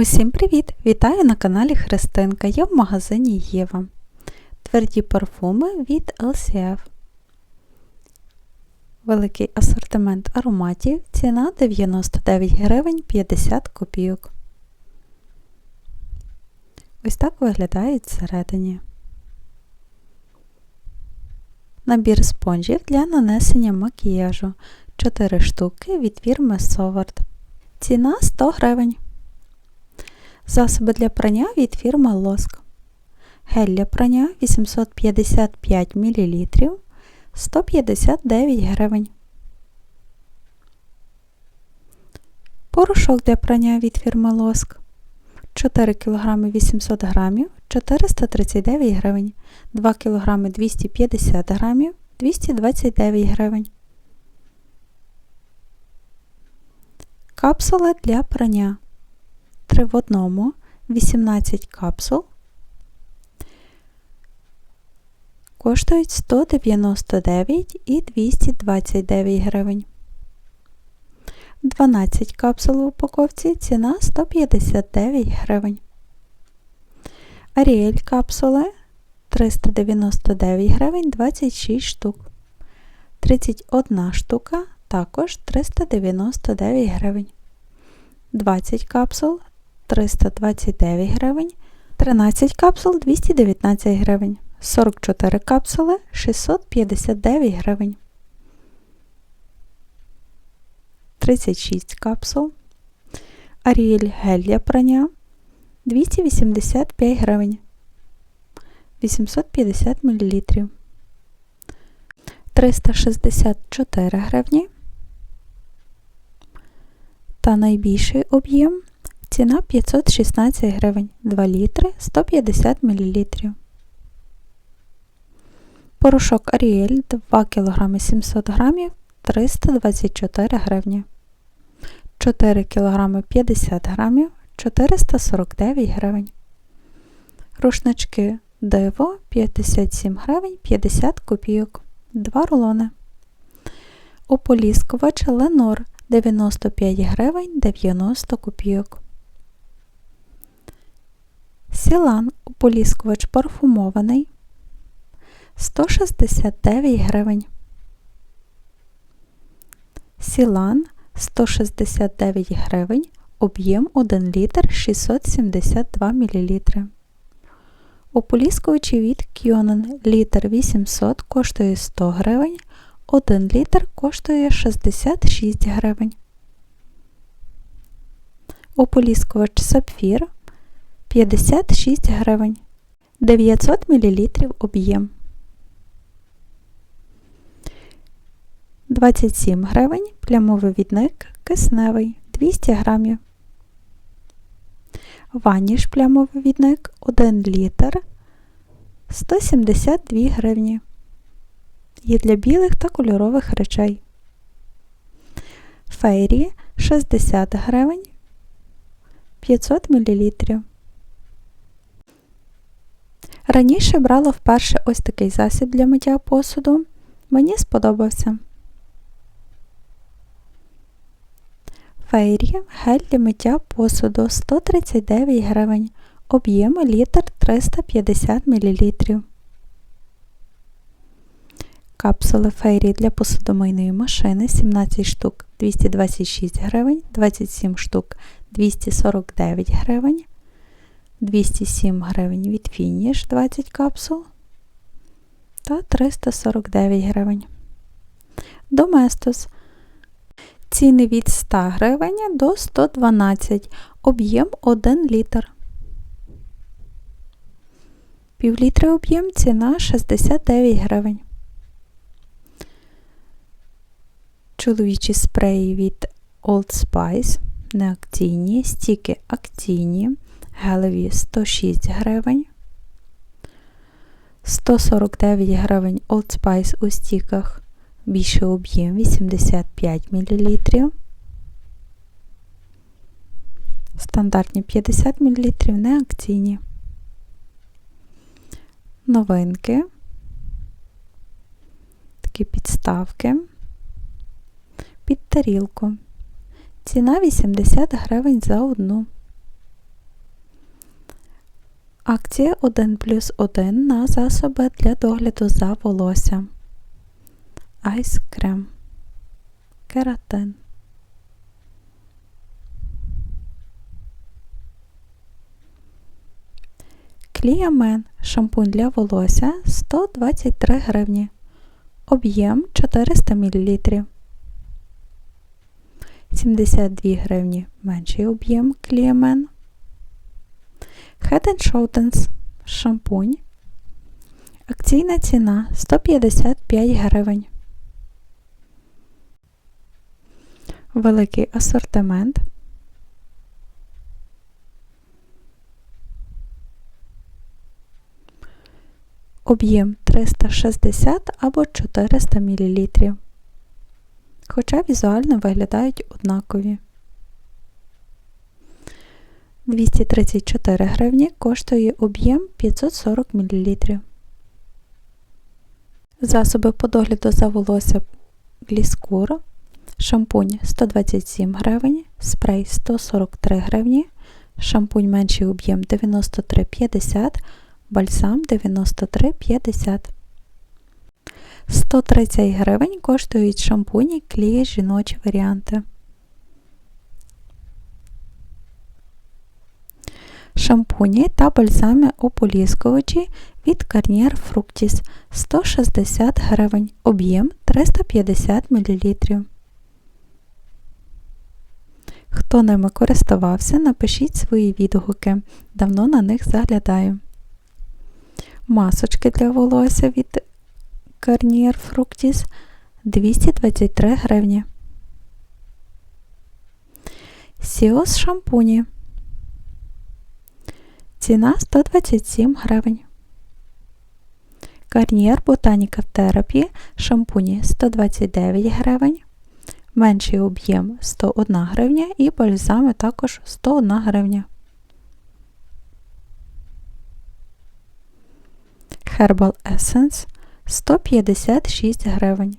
Усім привіт! Вітаю на каналі Христинка. Я в магазині Єва. Тверді парфуми від LCF. Великий асортимент ароматів. Ціна 99 гривень 50 копійок. Ось так виглядають всередині. Набір спонжів для нанесення макіяжу 4 штуки від фірми Совард. Ціна 100 гривень. Засоби для прання від фірми Лоск. Гель для прання 855 мл 159 гривень. Порошок для прання від фірми Лоск 4 кг 800 г 439 гривень, 2 кг 250 г 229 гривень. Капсули для прання 3 в одному, 18 капсул. Коштують 199 і 229 гривень. 12 капсул в упаковці ціна 159 гривень. Аріель капсули 399 гривень 26 штук. 31 штука також 399 гривень. 20 капсул 329 гривень, 13 капсул 219 гривень, 44 капсули 659 гривень, 36 капсул, Аріель гель для прання 285 гривень, 850 мл, 364 гривні. Та найбільший об'єм Ціна 516 гривень, 2 літри 150 мл. Порошок Аріель 2 кг 700 г 324 гривні. 4 кг 50 г 449 гривень. Рушнички Диво 57 гривень 50 копійок. 2 рулони. Ополіскувач Ленор 95 гривень 90 копійок. Сілан ополіскувач парфумований 169 гривень. Сілан 169 гривень, об'єм 1 літр 672 мл. Ополіскувачі від Кьонен літр 800 коштує 100 гривень, 1 літр коштує 66 гривень. Ополіскувач сапфір 56 гривень, 900 мл об'єм. 27 гривень плямовий відник кисневий 200 грамів. Ваніш плямовий відник 1 літр 172 гривні. Є для білих та кольорових речей. Фейрі 60 гривень 500 мл. Раніше брала вперше ось такий засіб для миття посуду. Мені сподобався. Фейрі гель для миття посуду 139 гривень, об'єм літр 350 мл. Капсули фейрі для посудомийної машини 17 штук 226 гривень, 27 штук 249 гривень, 207 гривень від фініш 20 капсул та 349 гривень. Доместос. Ціни від 100 гривень до 112, об'єм 1 літр. Півлітри об'єм ціна 69 гривень. Чоловічі спреї від Old Spice, неакційні, стіки акційні гелеві 106 гривень. 149 гривень Old Spice у стіках більший об'єм 85 мл. Стандартні 50 мл, не акційні. Новинки. Такі підставки. Під тарілку. Ціна 80 гривень за одну. Акція 1 плюс 1 на засоби для догляду за волоссям. Айс крем. Кератин. Кліамен шампунь для волосся 123 гривні. Об'єм 400 мл. 72 гривні менший об'єм кліамен. Head Shoulders шампунь. Акційна ціна 155 гривень. Великий асортимент. Об'єм 360 або 400 мл. Хоча візуально виглядають однакові. 234 гривні коштує об'єм 540 мл. Засоби по догляду за волосся Гліскур, шампунь 127 гривень, спрей 143 гривні, шампунь менший об'єм 93,50 бальзам 93,50. 130 гривень коштують шампуні клії жіночі варіанти. Шампуні та бальзами ополіскувачі від Garnier Fructis 160 гривень, об'єм 350 мл. Хто ними користувався, напишіть свої відгуки. Давно на них заглядаю. Масочки для волосся від Garnier Fructis 223 гривні. Сіос шампуні. Ціна 127 гривень. Гарнієр Ботаніка Терапі шампуні 129 гривень. Менший об'єм 101 гривня і бальзами також 101 гривня. Herbal Essence 156 гривень.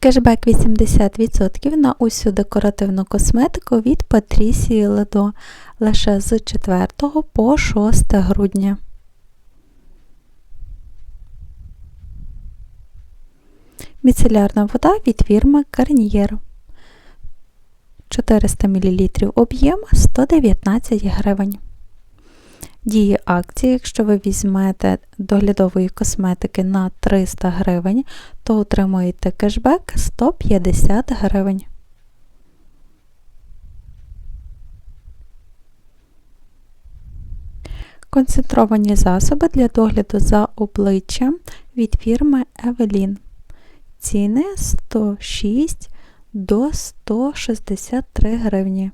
Кешбек 80% на усю декоративну косметику від Патрісії Ледо лише з 4 по 6 грудня. Міцелярна вода від фірми Garnier 400 мл об'єм 119 гривень. Діє акції, якщо ви візьмете доглядової косметики на 300 гривень, то отримуєте кешбек 150 гривень. Концентровані засоби для догляду за обличчям від фірми Evelyn. Ціни 106 до 163 гривні.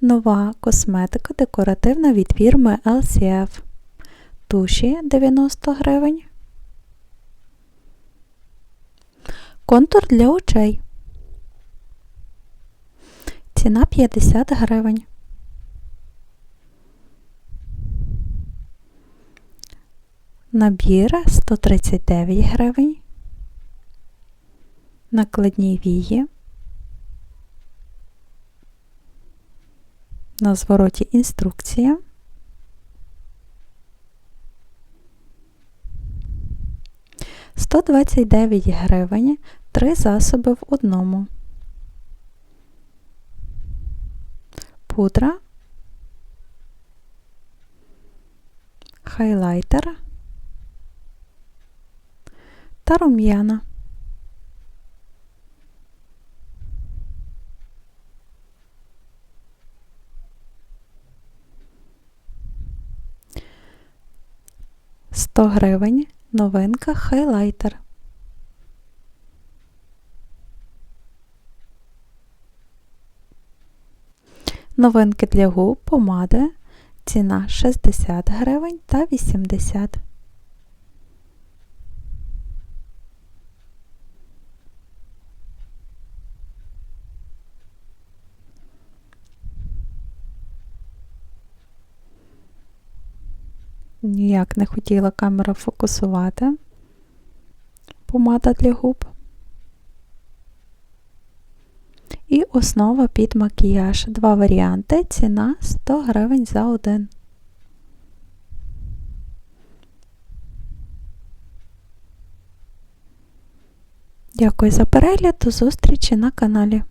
Нова косметика декоративна від фірми LCF. Туші 90 гривень. Контур для очей. Ціна 50 гривень. Набір 139 гривень. Накладні вії. На звороті інструкція. Сто двадцять дев'ять гривень, три засоби в одному. Пудра, хайлайтер та рум'яна. Сто гривень новинка хайлайтер. Новинки для губ помади. Ціна 60 гривень та 80 Ніяк не хотіла камера фокусувати. Помада для губ. і основа під макіяж. Два варіанти. Ціна 100 гривень за один. Дякую за перегляд. До зустрічі на каналі.